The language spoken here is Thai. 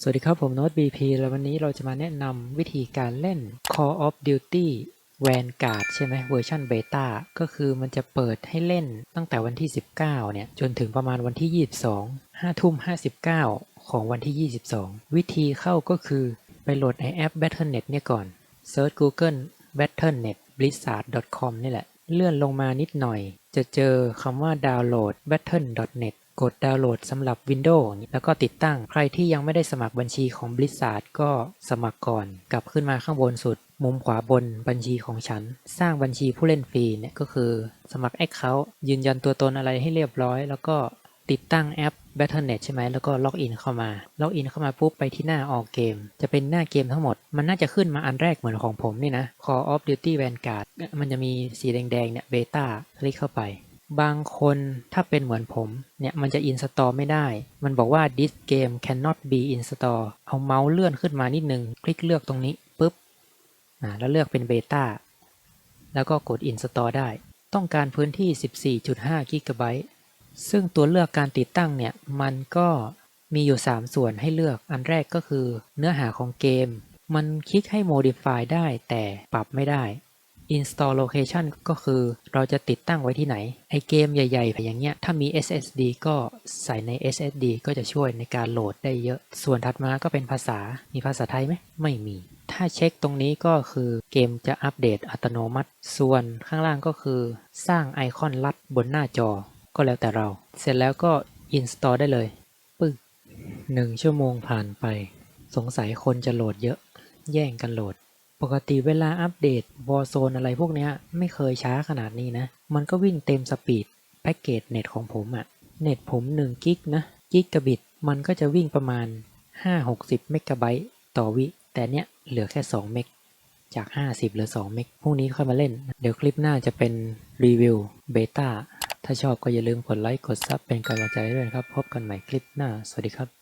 สวัสดีครับ ผมโน้ต BP แล้ววันนี้เราจะมาแนะนำวิธีการเล่น Call of Duty Vanguard ใช่ไหมเวอร์ชันเบต้าก็คือมันจะเปิดให้เล่นตั้งแต่วันที่ 19 เนี่ย จนถึงประมาณวันที่ 22 5ทุ่ม 59 ของวันที่ 22 วิธีเข้าก็คือไปโหลดในแอป Battle.net เนี่ยก่อน Search Google Battle.net blizzard.com นี่แหละ เลื่อนลงมานิดหน่อย จะเจอคำว่าดาวน์โหลด battle.net กดดาวน์โหลดสำหรับ Windows แล้วก็ติดตั้ง ใครที่ยังไม่ได้สมัครบัญชีของ Blizzard ก็สมัครก่อน กลับขึ้นมาข้างบนสุด มุมขวาบนบัญชีของฉัน สร้างบัญชีผู้เล่นฟรีเนี่ยก็คือ สมัคร Account ยืนยันตัวตนอะไรให้เรียบร้อย แล้วก็ติดตั้งแอป Battle.net ใช่ไหม แล้วก็ล็อกอินเข้ามา ล็อกอินเข้ามาปุ๊บไปที่หน้าออกเกม จะเป็นหน้าเกมทั้งหมด มันน่าจะขึ้นมาอันแรกเหมือนของผมนี่นะ Call of Duty Vanguard มันจะมีสีแดงๆเนี่ยเบต้าคลิกเข้าไป บางคนถ้าเป็นเหมือนผมเนี่ยมันจะอินสตอลไม่ได้ มันบอกว่า this game cannot be install เอาเมาส์เลื่อนขึ้นมานิดนึง คลิกเลือกตรงนี้ปุ๊บอ่าแล้วเลือกเป็นเบต้าแล้วก็กด install ได้ ต้องการพื้นที่ 14.5 กิกะไบต์ซึ่งตัวเลือกการติดตั้งเนี่ย มันก็มีอยู่ 3 ส่วนให้เลือกอันแรกก็คือเนื้อหาของเกม มันคลิกให้ modify ได้แต่ปรับไม่ได้ install location ก็คือเราจะติดตั้งไว้ที่ไหน ไอเกมใหญ่ๆอย่างเงี้ย ถ้ามี SSD ก็ใส่ใน SSD ก็จะช่วยในการโหลดได้เยอะ ส่วนถัดมาก็เป็นภาษา มีภาษาไทยไหม ไม่มี ถ้าเช็คตรงนี้ก็คือเกมจะอัปเดตอัตโนมัติ ส่วนข้างล่างก็คือสร้างไอคอนลัดบนหน้าจอ ก็แล้วแต่เรา เสร็จแล้วก็ install ได้เลย ปึ๊กหนึ่งชั่วโมงผ่านไป สงสัยคนจะโหลดเยอะ แย่งกันโหลด ปกติเวลาอัปเดต Warzone อะไรพวกเนี้ยไม่เคยช้าขนาดนี้นะ มันก็วิ่งเต็มสปีดแพ็กเกจเน็ตของผมอะเน็ตผม1กิกนะกิกะบิตมันก็จะวิ่งประมาณ 5-60 เมกะไบต์ต่อวิ แต่เนี้ยเหลือแค่ 2 เมกจาก 50เหลือ 2 เมกพรุ่งนี้ค่อยมาเล่น เดี๋ยวคลิปหน้าจะเป็นรีวิวเบต้าถ้าชอบก็อย่าลืมกดไลค์กดซับเป็นกำลังใจด้วยนะครับ พบกันใหม่คลิปหน้า สวัสดีครับ